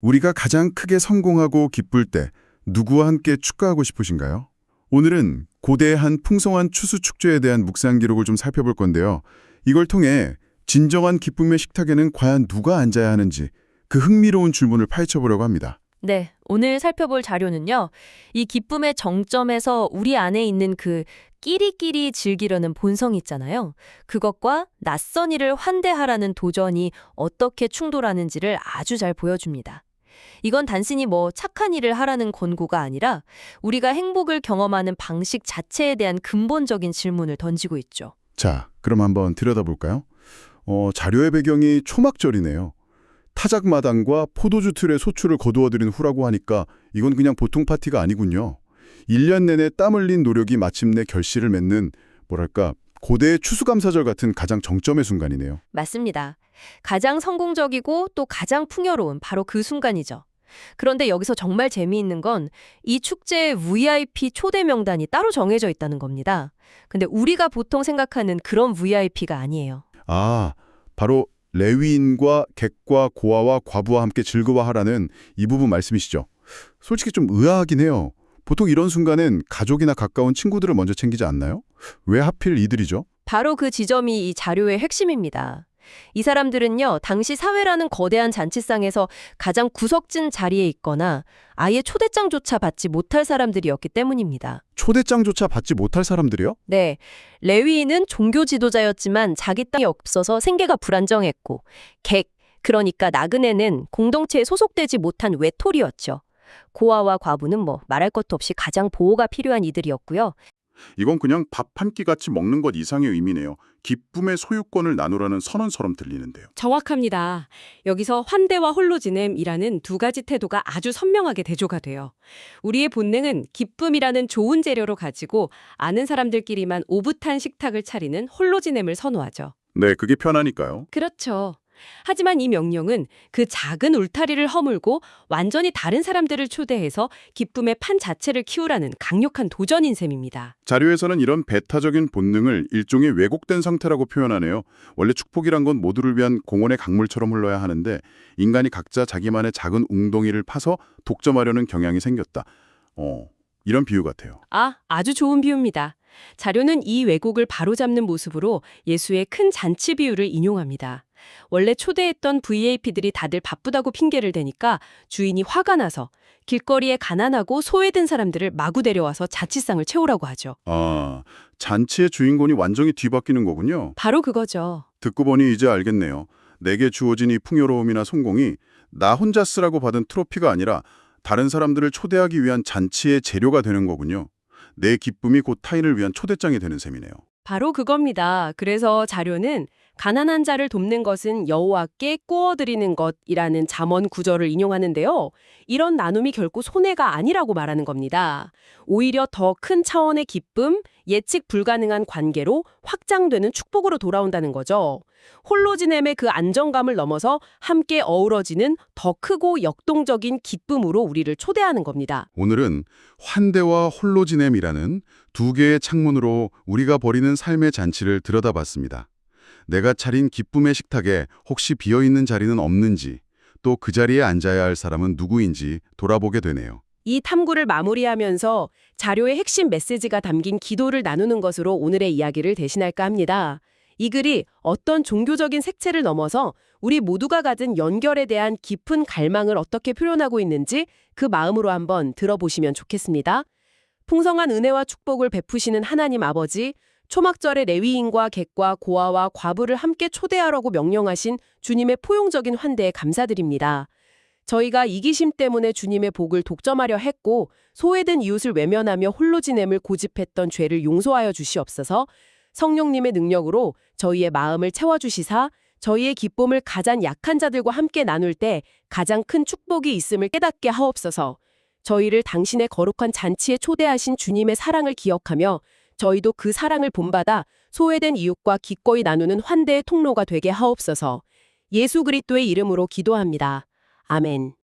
우리가 가장 크게 성공하고 기쁠 때 누구와 함께 축가하고 싶으신가요? 오늘은 고대의 한 풍성한 추수 축제에 대한 묵상 기록을 좀 살펴볼 건데요. 이걸 통해 진정한 기쁨의 식탁에는 과연 누가 앉아야 하는지 그 흥미로운 질문을 파헤쳐 보려고 합니다. 네, 오늘 살펴볼 자료는요. 이 기쁨의 정점에서 우리 안에 있는 그 끼리끼리 즐기려는 본성 있잖아요. 그것과 낯선 이를 환대하라는 도전이 어떻게 충돌하는지를 아주 잘 보여줍니다. 이건 단순히 뭐 착한 일을 하라는 권고가 아니라 우리가 행복을 경험하는 방식 자체에 대한 근본적인 질문을 던지고 있죠. 자, 그럼 한번 들여다볼까요? 어, 자료의 배경이 초막절이네요. 타작마당과 포도주 틀에 소출을 거두어들인 후라고 하니까 이건 그냥 보통 파티가 아니군요. 1년 내내 땀 흘린 노력이 마침내 결실을 맺는 뭐랄까 고대의 추수감사절 같은 가장 정점의 순간이네요. 맞습니다. 가장 성공적이고 또 가장 풍요로운 바로 그 순간이죠. 그런데 여기서 정말 재미있는 건 이 축제의 VIP 초대 명단이 따로 정해져 있다는 겁니다. 근데 우리가 보통 생각하는 그런 VIP가 아니에요. 아, 바로 레위인과 객과 고아와 과부와 함께 즐거워하라는 이 부분 말씀이시죠. 솔직히 좀 의아하긴 해요. 보통 이런 순간엔 가족이나 가까운 친구들을 먼저 챙기지 않나요? 왜 하필 이들이죠? 바로 그 지점이 이 자료의 핵심입니다. 이 사람들은요, 당시 사회라는 거대한 잔치상에서 가장 구석진 자리에 있거나 아예 초대장조차 받지 못할 사람들이었기 때문입니다. 초대장조차 받지 못할 사람들이요? 네, 레위인은 종교 지도자였지만 자기 땅이 없어서 생계가 불안정했고, 객, 그러니까 나그네는 공동체에 소속되지 못한 외톨이였죠. 고아와 과부는 뭐 말할 것도 없이 가장 보호가 필요한 이들이었고요. 이건 그냥 밥 한 끼 같이 먹는 것 이상의 의미네요. 기쁨의 소유권을 나누라는 선언처럼 들리는데요. 정확합니다. 여기서 환대와 홀로 지냄이라는 두 가지 태도가 아주 선명하게 대조가 돼요. 우리의 본능은 기쁨이라는 좋은 재료로 가지고 아는 사람들끼리만 오붓한 식탁을 차리는 홀로 지냄을 선호하죠. 네, 그게 편하니까요. 그렇죠. 하지만 이 명령은 그 작은 울타리를 허물고 완전히 다른 사람들을 초대해서 기쁨의 판 자체를 키우라는 강력한 도전인 셈입니다. 자료에서는 이런 배타적인 본능을 일종의 왜곡된 상태라고 표현하네요. 원래 축복이란 건 모두를 위한 공원의 강물처럼 흘러야 하는데 인간이 각자 자기만의 작은 웅덩이를 파서 독점하려는 경향이 생겼다. 어, 이런 비유 같아요. 아, 아주 좋은 비유입니다. 자료는 이 왜곡을 바로잡는 모습으로 예수의 큰 잔치 비유를 인용합니다. 원래 초대했던 VIP들이 다들 바쁘다고 핑계를 대니까 주인이 화가 나서 길거리에 가난하고 소외된 사람들을 마구 데려와서 자취상을 채우라고 하죠. 아, 잔치의 주인공이 완전히 뒤바뀌는 거군요. 바로 그거죠. 듣고 보니 이제 알겠네요. 내게 주어진 이 풍요로움이나 성공이 나 혼자 쓰라고 받은 트로피가 아니라 다른 사람들을 초대하기 위한 잔치의 재료가 되는 거군요. 내 기쁨이 곧 타인을 위한 초대장이 되는 셈이네요. 바로 그겁니다. 그래서 자료는 가난한 자를 돕는 것은 여호와께 꾸어드리는 것이라는 잠언 구절을 인용하는데요. 이런 나눔이 결코 손해가 아니라고 말하는 겁니다. 오히려 더 큰 차원의 기쁨, 예측 불가능한 관계로 확장되는 축복으로 돌아온다는 거죠. 홀로 지냄의 그 안정감을 넘어서 함께 어우러지는 더 크고 역동적인 기쁨으로 우리를 초대하는 겁니다. 오늘은 환대와 홀로 지냄이라는 두 개의 창문으로 우리가 벌이는 삶의 잔치를 들여다봤습니다. 내가 차린 기쁨의 식탁에 혹시 비어있는 자리는 없는지, 또 그 자리에 앉아야 할 사람은 누구인지 돌아보게 되네요. 이 탐구를 마무리하면서 자료의 핵심 메시지가 담긴 기도를 나누는 것으로 오늘의 이야기를 대신할까 합니다. 이 글이 어떤 종교적인 색채를 넘어서 우리 모두가 가진 연결에 대한 깊은 갈망을 어떻게 표현하고 있는지 그 마음으로 한번 들어보시면 좋겠습니다. 풍성한 은혜와 축복을 베푸시는 하나님 아버지, 초막절의 레위인과 객과 고아와 과부를 함께 초대하라고 명령하신 주님의 포용적인 환대에 감사드립니다. 저희가 이기심 때문에 주님의 복을 독점하려 했고 소외된 이웃을 외면하며 홀로 지냄을 고집했던 죄를 용서하여 주시옵소서 성령님의 능력으로 저희의 마음을 채워주시사 저희의 기쁨을 가장 약한 자들과 함께 나눌 때 가장 큰 축복이 있음을 깨닫게 하옵소서 저희를 당신의 거룩한 잔치에 초대하신 주님의 사랑을 기억하며 저희도 그 사랑을 본받아 소외된 이웃과 기꺼이 나누는 환대의 통로가 되게 하옵소서 예수 그리스도의 이름으로 기도합니다. 아멘.